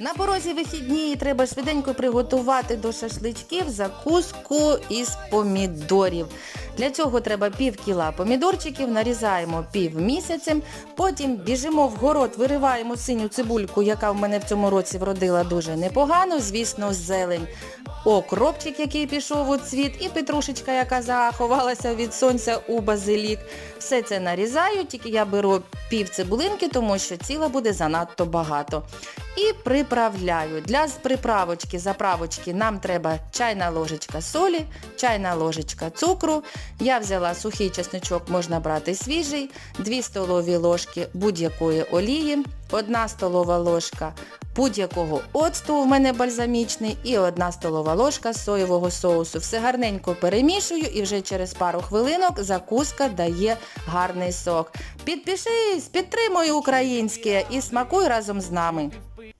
На порозі вихідні треба швиденько приготувати до шашличків закуску із помідорів. Для цього треба пів кіла помідорчиків, нарізаємо пів місяцем, потім біжимо в город, вириваємо синю цибульку, яка в мене в цьому році вродила дуже непогано, звісно, зелень. Окропчик, який пішов у цвіт, і петрушечка, яка заховалася від сонця у базилік. Все це нарізаю, тільки я беру пів цибулинки, тому що ціла буде занадто багато. І приправляю. Для приправочки, заправочки нам треба чайна ложечка солі, чайна ложечка цукру. Я взяла сухий чесничок, можна брати свіжий, 2 столові ложки будь-якої олії, 1 столова ложка будь-якого оцту, в мене бальзамічний, і 1 столова ложка соєвого соусу. Все гарненько перемішую і вже через пару хвилинок закуска дає гарний сок. Підпишись, підтримуй українське і смакуй разом з нами.